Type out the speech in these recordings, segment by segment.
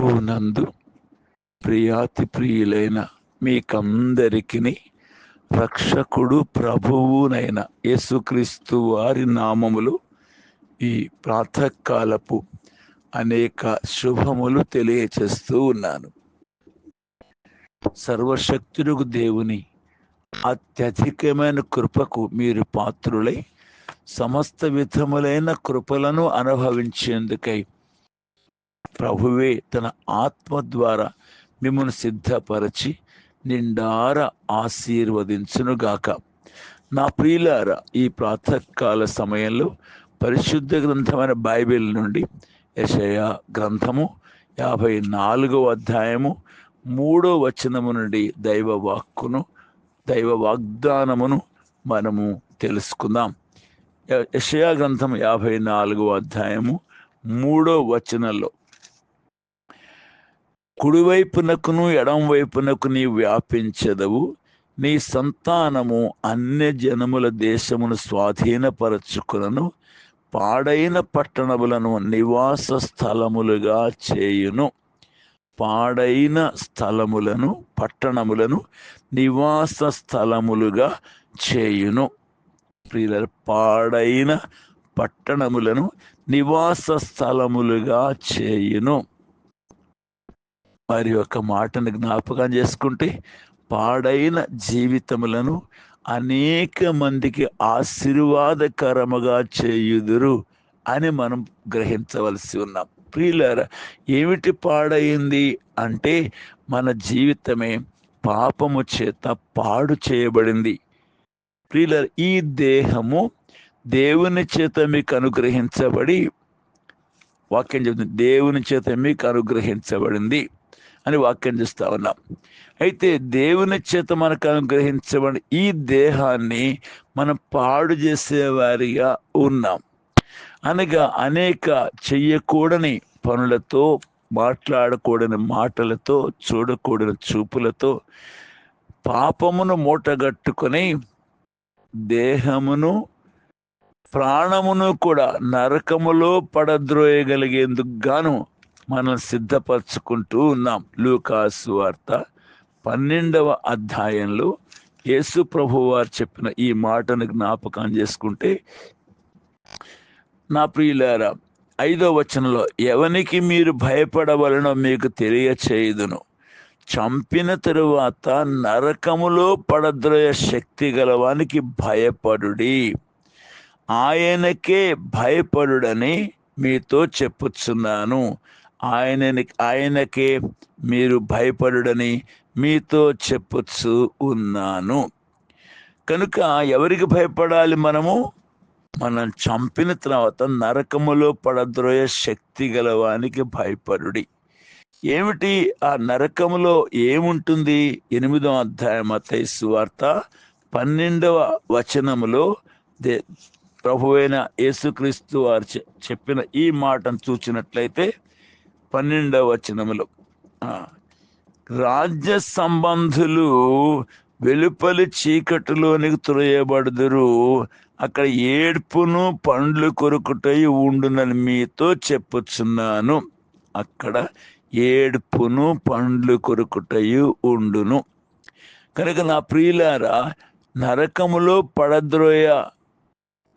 ప్రభువు నందు ప్రియాతి ప్రియులైన మీకందరికీ రక్షకుడు ప్రభువునైన యేసుక్రీస్తు వారి నామములు ఈ ప్రాతకాలపు అనేక శుభములు తెలియచేస్తూ ఉన్నాను. సర్వశక్తులకు దేవుని అత్యధికమైన కృపకు మీరు పాత్రులై సమస్త విధములైన కృపలను అనుభవించేందుకై ప్రభువే తన ఆత్మ ద్వారా మిమ్మల్ని సిద్ధపరచి నిండార ఆశీర్వదించునుగాక. నా ప్రియులార ఈ ప్రాతకాల సమయంలో పరిశుద్ధ గ్రంథమైన బైబిల్ నుండి యషయ గ్రంథము యాభై నాలుగో అధ్యాయము మూడో వచనము నుండి దైవ వాక్కును దైవ వాగ్దానమును మనము తెలుసుకుందాం. యషయా గ్రంథం యాభై నాలుగవ అధ్యాయము మూడో వచనంలో కుడివైపునకును ఎడంవైపునకు నీ వ్యాపించదవు. నీ సంతానము అన్య జనముల దేశమును స్వాధీనపరచుకులను పాడైన పట్టణములను నివాస స్థలములుగా చేయును. పాడైన స్థలములను పట్టణములను నివాస స్థలములుగా చేయును. ప్రియుల పాడైన పట్టణములను నివాస స్థలములుగా చేయును. వారి యొక్క మాటను జ్ఞాపకం చేసుకుంటే పాడైన జీవితములను అనేక మందికి ఆశీర్వాదకరముగా చేయుదురు అని మనం గ్రహించవలసి ఉన్నాం. ప్రియులారా ఏమిటి పాడైంది అంటే మన జీవితమే పాపము చేత పాడు చేయబడింది. ప్రియులర్ ఈ దేహము దేవుని చేత మీకు అనుగ్రహించబడి వాక్యం చెబుతుంది దేవుని చేత మీకు అనుగ్రహించబడింది అని వాక్యం చేస్తా ఉన్నాం. అయితే దేవుని చేత మనకు అనుగ్రహించబడి ఈ దేహాన్ని మనం పాడు చేసేవారిగా ఉన్నాం. అనగా అనేక చెయ్యకూడని పనులతో మాట్లాడకూడని మాటలతో చూడకూడని చూపులతో పాపమును మూటగట్టుకొని దేహమును ప్రాణమును కూడా నరకములో పడద్రోయగలిగేందుకు గాను మనం సిద్ధపరచుకుంటూ ఉన్నాం. లూకాసు వార్త పన్నెండవ అధ్యాయంలో యేసు ప్రభు వారు చెప్పిన ఈ మాటను జ్ఞాపకం చేసుకుంటే నా ప్రియులారా ఐదో వచనంలో ఎవనికి మీరు భయపడవలనో మీకు తెలియచేయుదును. చంపిన తరువాత నరకములో పడద్రోయ శక్తి గలవానికి భయపడుడి. ఆయనకే భయపడుడని మీతో చెప్పుచున్నాను. ఆయనని ఆయనకే మీరు భయపడుడని మీతో చెప్పుచు ఉన్నాను. కనుక ఎవరికి భయపడాలి మనము? మనం చంపిన తర్వాత నరకములో పడద్రోయ శక్తి గలవానికి భయపడుడి. ఏమిటి? ఆ నరకములో ఏముంటుంది? ఎనిమిదవ అధ్యాయం అతైసు వార్త పన్నెండవ వచనములో దే ప్రభువైన యేసుక్రీస్తు వారు చెప్పిన ఈ మాటను చూచినట్లయితే పన్నెండవ వచనములో రాజ్య సంబంధులు వెలుపలి చీకటిలోనికి తురయబడుదురు అక్కడ ఏడ్పును పండ్లు కొరుకుటై ఉండునని మీతో చెప్పుచున్నాను. అక్కడ ఏడ్పును పండ్లు కొరుకుటై ఉండును. కనుక నా ప్రియులారా నరకములో పడద్రోయ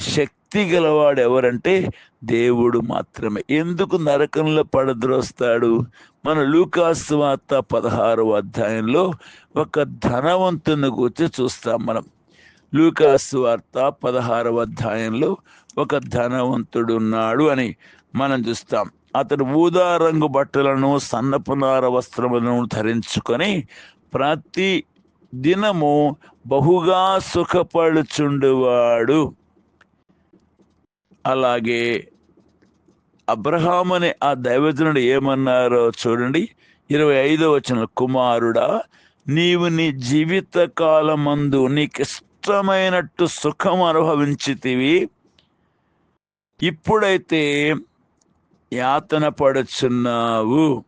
శక్తి గలవాడు ఎవరంటే దేవుడు మాత్రమే. ఎందుకు నరకంలో పడద్రోస్తాడు? మన లూకాస్ వార్త పదహారవ అధ్యాయంలో ఒక ధనవంతుని గురించి చూస్తాం మనం. లూకాస్ వార్త పదహారవ అధ్యాయంలో ఒక ధనవంతుడు ఉన్నాడు అని మనం చూస్తాం. అతడు ఊదా రంగు బట్టలను సన్నపునార వస్త్రములను ధరించుకొని ప్రతి దినము బహుగా సుఖపడుచుండువాడు. అలాగే అబ్రహాం అనే ఆ దైవజనుడు ఏమన్నారో చూడండి. ఇరవై ఐదో వచ్చిన కుమారుడా నీవు నీ జీవిత కాలమందు నీకు ఇష్టమైనట్టు సుఖం అనుభవించితివి. ఇప్పుడైతే యాతన పడుచున్నావు.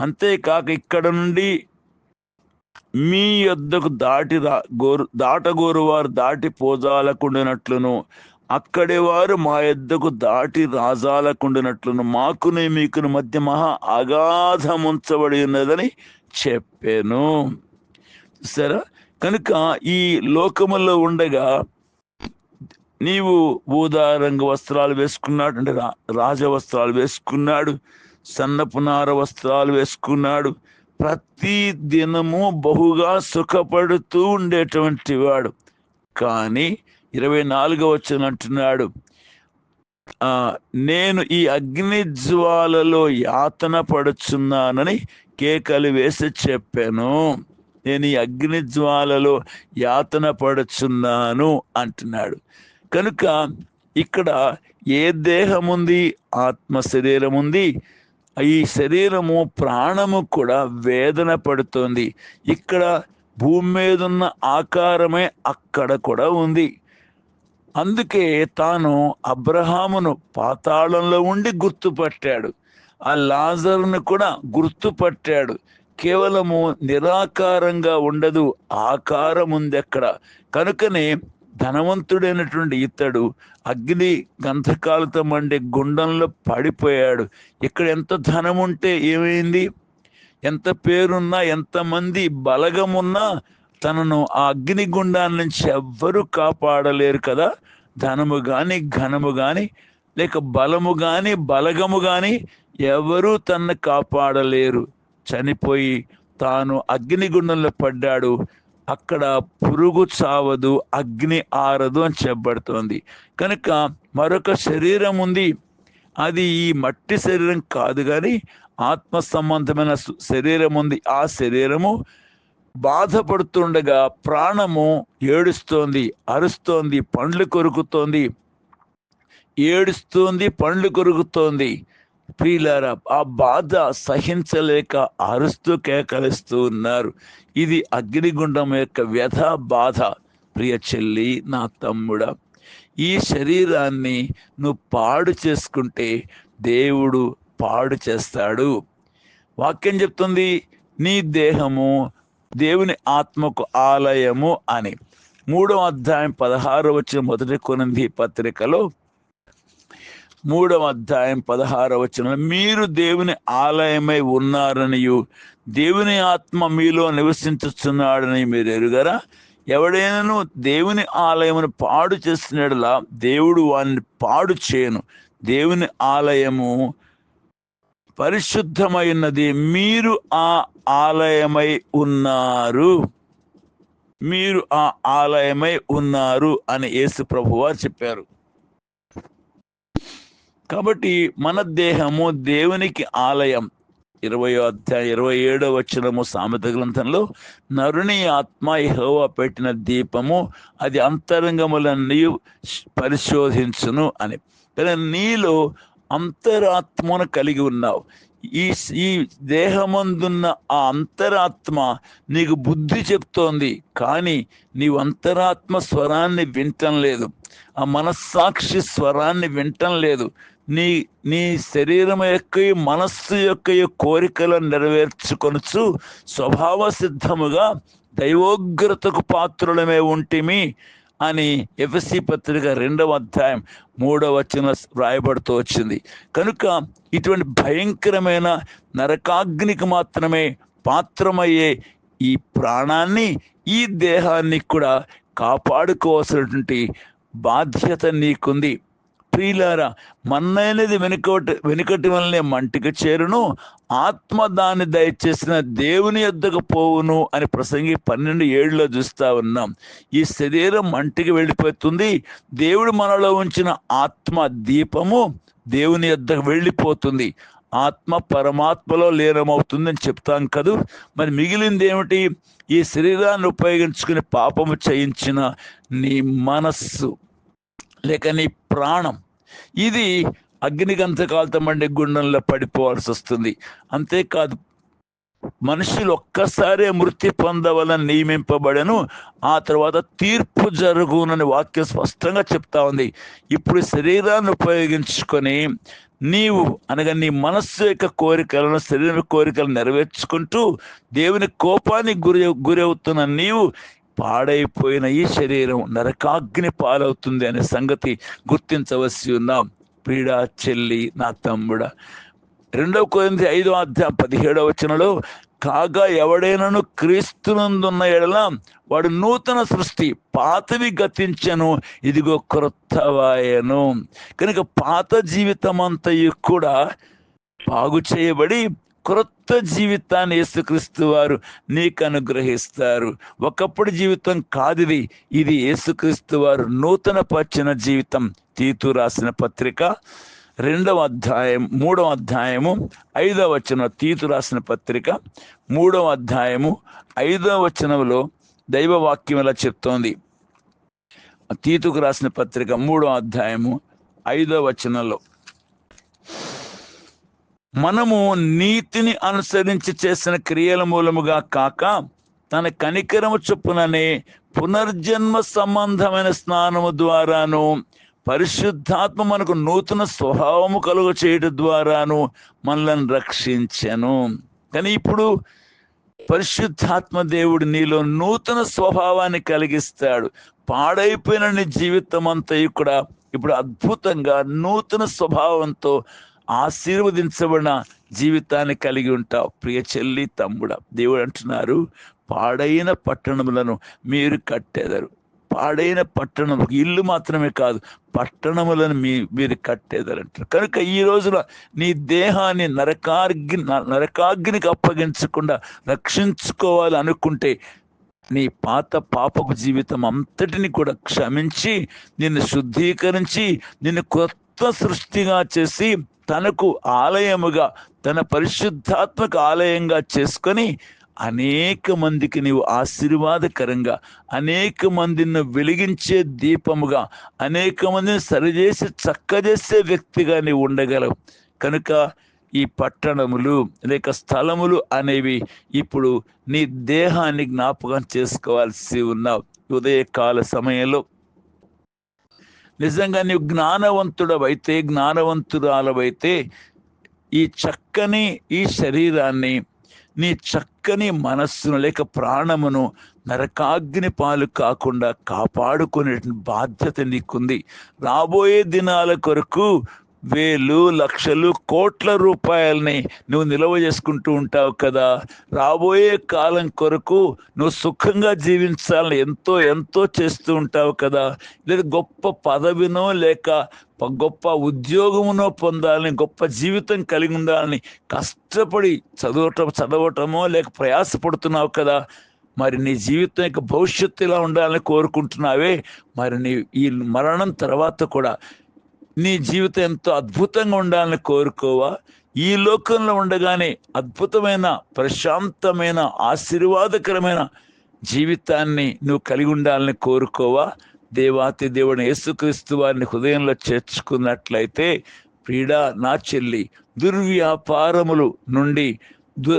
అంతేకాక ఇక్కడ నుండి మీ యొద్దకు దాటి రా- గోరు దాటగోరు వారు దాటి పోజాలకుండినట్లును అక్కడి వారు మా యొద్దకు దాటి రాజాలకుండినట్లును మాకుని మీకుని మధ్య మహా అగాధముంచబడి ఉన్నదని చెప్పాను. సరే కనుక ఈ లోకములో ఉండగా నీవు ఊదా రంగు వస్త్రాలు వేసుకున్నాడు అంటే రా రాజ వస్త్రాలు వేసుకున్నాడు సన్నపునార వస్త్రాలు వేసుకున్నాడు. ప్రతి దినము బహుగా సుఖపడుతూ ఉండేటువంటి వాడు. కానీ ఇరవై నాలుగో వచ్చిన అంటున్నాడు. నేను ఈ అగ్నిజ్వాలలో యాతన పడుచున్నానని కేకలు వేసి చెప్పాను. నేను ఈ అగ్నిజ్వాలలో యాతన పడుచున్నాను అంటున్నాడు. కనుక ఇక్కడ ఏ దేహం ఉంది ఆత్మ శరీరం ఉంది ఈ శరీరము ప్రాణము కూడా వేదన పడుతోంది. ఇక్కడ భూమి మీద ఉన్న ఆకారమే అక్కడ కూడా ఉంది. అందుకే తాను అబ్రహామును పాతాళంలో ఉండి గుర్తుపట్టాడు. ఆ లాజరును కూడా గుర్తుపట్టాడు. కేవలము నిరాకారంగా ఉండదు ఆకారం ఉంది అక్కడ కనుకనే ధనవంతుడైనటువంటి ఇతడు అగ్ని గంధకాలతో మండే గుండంలో పడిపోయాడు. ఇక్కడ ఎంత ధనం ఉంటే ఏమైంది? ఎంత పేరున్నా ఎంతమంది బలగమున్నా తనను ఆ అగ్నిగుండాల నుంచి ఎవ్వరూ కాపాడలేరు కదా. ధనము గాని ఘనము గాని లేక బలము గాని బలగము గాని ఎవరూ తన్ను కాపాడలేరు. చనిపోయి తాను అగ్నిగుండంలో పడ్డాడు. అక్కడ పురుగు చావదు అగ్ని ఆరదు అని చెప్పబడుతోంది. కనుక మరొక శరీరం ఉంది. అది ఈ మట్టి శరీరం కాదు కానీ ఆత్మ సంబంధమైన శరీరం ఉంది. ఆ శరీరము బాధపడుతుండగా ప్రాణము ఏడుస్తోంది అరుస్తోంది పండ్లు కొరుకుతోంది. ఏడుస్తోంది పండ్లు కొరుకుతోంది. ప్రియులారా ఆ బాధ సహించలేక అరుస్తూ కేకలిస్తూ ఉన్నారు. ఇది అగ్నిగుండం యొక్క వ్యధ బాధ ప్రియ చెల్లి నా తమ్ముడా. ఈ శరీరాన్ని నువ్వు పాడు చేసుకుంటే దేవుడు పాడు చేస్తాడు. వాక్యం చెప్తుంది నీ దేహము దేవుని ఆత్మకు ఆలయము అని. మూడవ అధ్యాయం పదహారు వచ్చిన మొదటి కొనంది పత్రికలో మూడవ అధ్యాయం పదహార వచ్చిన మీరు దేవుని ఆలయమై ఉన్నారనియు దేవుని ఆత్మ మీలో నివసించుతున్నాడని మీరు ఎరుగరా? ఎవడైనాను దేవుని ఆలయమును పాడు చేసినలా దేవుడు వాడిని పాడు చేయను. దేవుని ఆలయము పరిశుద్ధమైనది. మీరు ఆ ఆలయమై ఉన్నారు. మీరు ఆ ఆలయమై ఉన్నారు అని యేసు ప్రభువారు చెప్పారు. కాబట్టి మన దేహము దేవునికి ఆలయం. ఇరవై అధ్యాయ ఇరవై ఏడో వచనము సామెత గ్రంథంలో నరుని ఆత్మ యెహోవా పెట్టిన దీపము అది అంతరంగములన్నీ పరిశోధించును అని. కానీ నీలో అంతరాత్మను కలిగి ఉన్నావు. ఈ ఈ దేహమందున్న ఆ అంతరాత్మ నీకు బుద్ధి చెప్తోంది కానీ నీవు అంతరాత్మ స్వరాన్ని వింటం లేదు. ఆ మనస్సాక్షి స్వరాన్ని వింటం లేదు. నీ నీ శరీరం యొక్క మనస్సు యొక్క కోరికలను నెరవేర్చుకొనుచు స్వభావ సిద్ధముగా దైవోగ్రతకు పాత్రులమే ఉంటిమి. అని ఎఫ్ఎస్సి పత్రిక రెండవ అధ్యాయం మూడవ వచన రాయబడుతూ వచ్చింది. కనుక ఇటువంటి భయంకరమైన నరకాగ్నికి మాత్రమే పాత్రమయ్యే ఈ ప్రాణాన్ని ఈ దేహాన్ని కూడా కాపాడుకోవాల్సినటువంటి బాధ్యత నీకుంది. ప్రియులారా మన్నైనది వెనుకటి వెనుకటి వల్లనే మంటికి చేరును ఆత్మ దాన్ని దయచేసిన దేవుని యొద్దకు పోవును అని ప్రసంగి పన్నెండు ఏడులో చూస్తా ఉన్నాం. ఈ శరీరం మంటికి వెళ్ళిపోతుంది దేవుడు మనలో ఉంచిన ఆత్మ దీపము దేవుని యొద్దకు వెళ్ళిపోతుంది. ఆత్మ పరమాత్మలో లీనమవుతుందని చెప్తాం కదూ. మరి మిగిలింది ఏమిటి? ఈ శరీరాన్ని ఉపయోగించుకుని పాపము చేయించిన నీ మనస్సు లేక నీ ప్రాణం ఇది అగ్నిగంధకాలతో మండి గుండంలో పడిపోవాల్సి వస్తుంది. అంతేకాదు మనుషులు ఒక్కసారే మృతి పొందవలని నియమింపబడను ఆ తర్వాత తీర్పు జరుగునని వాక్యం స్పష్టంగా చెప్తా ఉంది. ఇప్పుడు శరీరాన్ని ఉపయోగించుకొని నీవు అనగా నీ మనస్సు యొక్క కోరికలను శరీర కోరికలను నెరవేర్చుకుంటూ దేవుని కోపానికి గురి గురవుతున్న నీవు పాడైపోయిన ఈ శరీరం నరకాగ్ని పాలవుతుంది అనే సంగతి గుర్తించవలసి ఉన్నాం పీడ చెల్లి నా తమ్ముడ. రెండవ కొరింది ఐదో అధ్యాయం పదిహేడవ వచనంలో కాగా ఎవడైనను క్రీస్తునందున్న ఎడల వాడు నూతన సృష్టి పాతవి గతించను ఇదిగో క్రొత్తవాయను కనుక పాత జీవితం అంతయు కూడా బాగు చేయబడి క్రొత్త జీవితాన్ని యేసుక్రీస్తు వారు నీకు అనుగ్రహిస్తారు. ఒకప్పుడు జీవితం కాదిది ఇది యేసుక్రీస్తు వారు నూతన పచ్చిన జీవితం. తీతు రాసిన పత్రిక రెండవ అధ్యాయం మూడవ అధ్యాయము ఐదవ వచనం తీతు రాసిన పత్రిక మూడవ అధ్యాయము ఐదవ వచనంలో దైవ వాక్యం ఇలా చెప్తోంది. తీతుకు రాసిన పత్రిక మూడవ అధ్యాయము ఐదవ వచనంలో. మనము నీతిని అనుసరించి చేసిన క్రియల మూలముగా కాక తన కనికరము చొప్పుననే పునర్జన్మ సంబంధమైన స్నానము ద్వారాను పరిశుద్ధాత్మ మనకు నూతన స్వభావము కలుగ చేయడం ద్వారాను మనల్ని రక్షించను. కానీ ఇప్పుడు పరిశుద్ధాత్మ దేవుడు నీలో నూతన స్వభావాన్ని కలిగిస్తాడు. పాడైపోయిన నీ జీవితం అంతా కూడా ఇప్పుడు అద్భుతంగా నూతన స్వభావంతో ఆశీర్వదించబడిన జీవితాన్ని కలిగి ఉంటావు. ప్రియ చెల్లి తమ్ముడ దేవుడు అంటున్నారు పాడైన పట్టణములను మీరు కట్టేదరు. పాడైన పట్టణం ఇల్లు మాత్రమే కాదు పట్టణములను మీ మీరు కట్టేదారంటారు కనుక ఈ రోజున నీ దేహాన్ని నరకాగ్ని నరకాగ్నికి అప్పగించకుండా రక్షించుకోవాలి అనుకుంటే నీ పాత పాపపు జీవితం అంతటిని కూడా క్షమించి నిన్ను శుద్ధీకరించి నిన్ను కొత్త సృష్టిగా చేసి తనకు ఆలయముగా తన పరిశుద్ధాత్మక ఆలయంగా చేసుకొని అనేక మందికి నీవు ఆశీర్వాదకరంగా అనేక మందిని వెలిగించే దీపముగా అనేక మందిని సరిచేసి చక్కజేసే వ్యక్తిగా నీవు ఉండగలవు. కనుక ఈ పట్టణములు లేక స్థలములు అనేవి ఇప్పుడు నీ దేహాన్ని జ్ఞాపకం చేసుకోవాల్సి ఉన్నావు. ఉదయకాల సమయంలో నిజంగా నీవు జ్ఞానవంతుడవైతే జ్ఞానవంతురాలవైతే ఈ చక్కని ఈ శరీరాన్ని నీ చక్కని మనస్సును లేక ప్రాణమును నరకాగ్ని పాలు కాకుండా కాపాడుకునే బాధ్యత నీకుంది. రాబోయే దినాల కొరకు వేలు లక్షలు కోట్ల రూపాయలని నువ్వు నిల్వ చేసుకుంటూ ఉంటావు కదా. రాబోయే కాలం కొరకు నువ్వు సుఖంగా జీవించాలని ఎంతో ఎంతో చేస్తూ ఉంటావు కదా. లేదా గొప్ప పదవినో లేక గొప్ప ఉద్యోగమునో పొందాలని గొప్ప జీవితం కలిగి ఉండాలని కష్టపడి చదవటం చదవటమో లేక ప్రయాసపడుతున్నావు కదా. మరి నీ జీవితం యొక్క భవిష్యత్తు ఇలా ఉండాలని కోరుకుంటున్నావే? మరి నీ ఈ మరణం తర్వాత కూడా నీ జీవితం ఎంతో అద్భుతంగా ఉండాలని కోరుకోవా? ఈ లోకంలో ఉండగానే అద్భుతమైన ప్రశాంతమైన ఆశీర్వాదకరమైన జీవితాన్ని నువ్వు కలిగి ఉండాలని కోరుకోవా? దేవాతి దేవుని యేసుక్రీస్తు వారిని హృదయంలో చేర్చుకున్నట్లయితే ప్రీడ నా చెల్లి దుర్వ్యాపారములు నుండి దు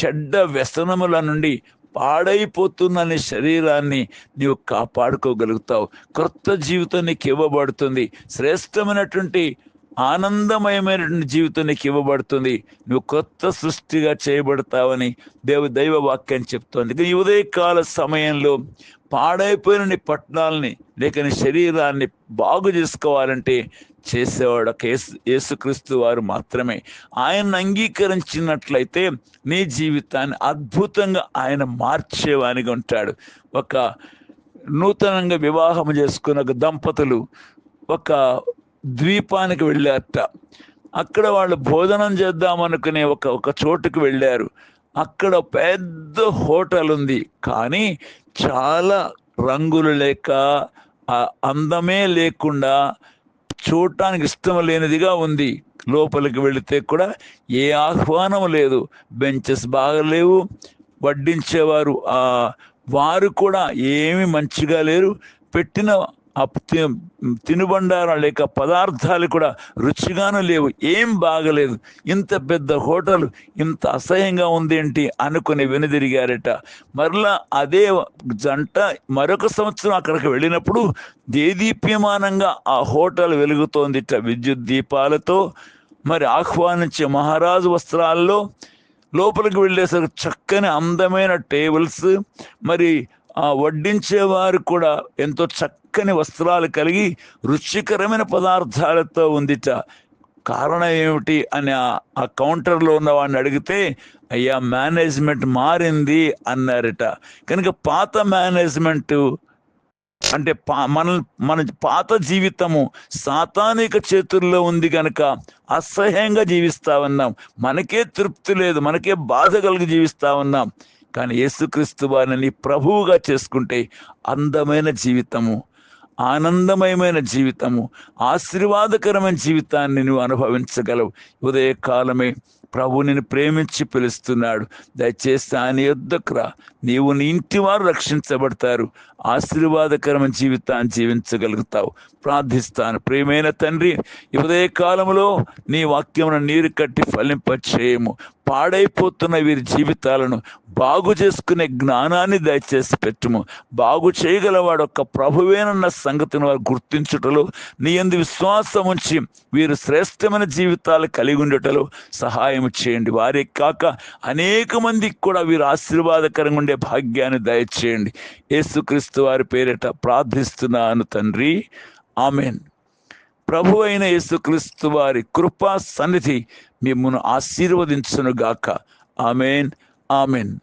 చెడ్డ వ్యసనముల నుండి పాడైపోతున్న నీ శరీరాన్ని నీవు కాపాడుకోగలుగుతావు. క్రొత్త జీవితం నీకు ఇవ్వబడుతుంది. శ్రేష్టమైనటువంటి ఆనందమయమైనటువంటి జీవితం నీకు ఇవ్వబడుతుంది. నువ్వు కొత్త సృష్టిగా చేయబడతావని దేవ దైవ వాక్యాన్ని చెప్తోంది ఈ ఉదయకాల సమయంలో పాడైపోయిన నీ పట్టణాలని లేక నీ శరీరాన్ని బాగు చేసుకోవాలంటే చేసేవాడు ఒక యేసు యేసుక్రీస్తు వారు మాత్రమే. ఆయన అంగీకరించినట్లయితే నీ జీవితాన్ని అద్భుతంగా ఆయన మార్చేవానిగా ఉంటాడు. ఒక నూతనంగా వివాహం చేసుకున్న ఒక దంపతులు ఒక ద్వీపానికి వెళ్ళారట. అక్కడ వాళ్ళు భోజనం చేద్దామనుకునే ఒక ఒక చోటుకు వెళ్ళారు. అక్కడ పెద్ద హోటల్ ఉంది. కానీ చాలా రంగులు లేక అందమే లేకుండా చూడటానికి ఇష్టం లేనిదిగా ఉంది. లోపలికి వెళితే కూడా ఏ ఆహ్వానం లేదు. బెంచెస్ బాగలేవు. వడ్డించేవారు ఆ వారు కూడా ఏమి మంచిగా లేరు. పెట్టిన తినుబండారం లేక పదార్థాలు కూడా రుచిగాను లేవు. ఏం బాగలేదు. ఇంత పెద్ద హోటల్ ఇంత అసహ్యంగా ఉందేంటి అనుకుని వెనుదిరిగారట. మరలా అదే జంట మరొక సంవత్సరం అక్కడికి వెళ్ళినప్పుడు దేదీప్యమానంగా ఆ హోటల్ వెలుగుతోందిట విద్యుత్ దీపాలతో. మరి ఆహ్వానించే మహారాజు వస్త్రాల్లో లోపలికి వెళ్ళేసరికి చక్కని అందమైన టేబుల్స్. మరి ఆ వడ్డించేవారు కూడా ఎంతో చక్క చక్కని వస్త్రాలు కలిగి రుచికరమైన పదార్థాలతో ఉందిట. కారణం ఏమిటి అని ఆ- కౌంటర్లో ఉన్న వాడిని అడిగితే అయ్యా మేనేజ్మెంట్ మారింది అన్నారట. కనుక పాత మేనేజ్మెంట్ అంటే పా మన మన పాత జీవితము సాతానిక చేతుల్లో ఉంది కనుక అసహ్యంగా జీవిస్తా ఉన్నాం మనకే తృప్తి లేదు మనకే బాధ కలిగి జీవిస్తా ఉన్నాం కానీ యేసుక్రీస్తు వారిని ప్రభువుగా చేసుకుంటే అందమైన జీవితము ఆనందమయమైన జీవితము ఆశీర్వాదకరమైన జీవితాన్ని నువ్వు అనుభవించగలవు. ఉదయకాలమే ప్రభు నేను ప్రేమించి పిలుస్తున్నాడు. దయచేసి ఆయన యుద్ధకురా నీవు నీ ఇంటి వారు రక్షించబడతారు. ఆశీర్వాదకరమైన జీవితాన్ని జీవించగలుగుతావు. ప్రార్థిస్తాను. ప్రియమైన తండ్రి ఈ నీ వాక్యమును నీరు కట్టి ఫలింపచేయము. పాడైపోతున్న వీరి జీవితాలను బాగు చేసుకునే జ్ఞానాన్ని దయచేసి పెట్టుము. బాగు చేయగలవాడు ఒక్క ప్రభువేనన్న సంగతిని వారు గుర్తించుటలో నీ ఎందు విశ్వాసం ఉంచి వీరు శ్రేష్టమైన జీవితాలు కలిగి ఉండటలో సహాయం చేయండి. వారే కాక అనేక మందికి కూడా వీరు ఆశీర్వాదకరంగా ఉండే భాగ్యాన్ని దయచేయండి. యేసుక్రీస్తు వారి పేరిట ప్రార్థిస్తున్నాను తండ్రి. ఆమెన్. ప్రభు అయిన యేసుక్రీస్తు వారి కృపా సన్నిధి మిమ్మల్ని ఆశీర్వదించునుగాక. ఆమెన్. ఆమెన్.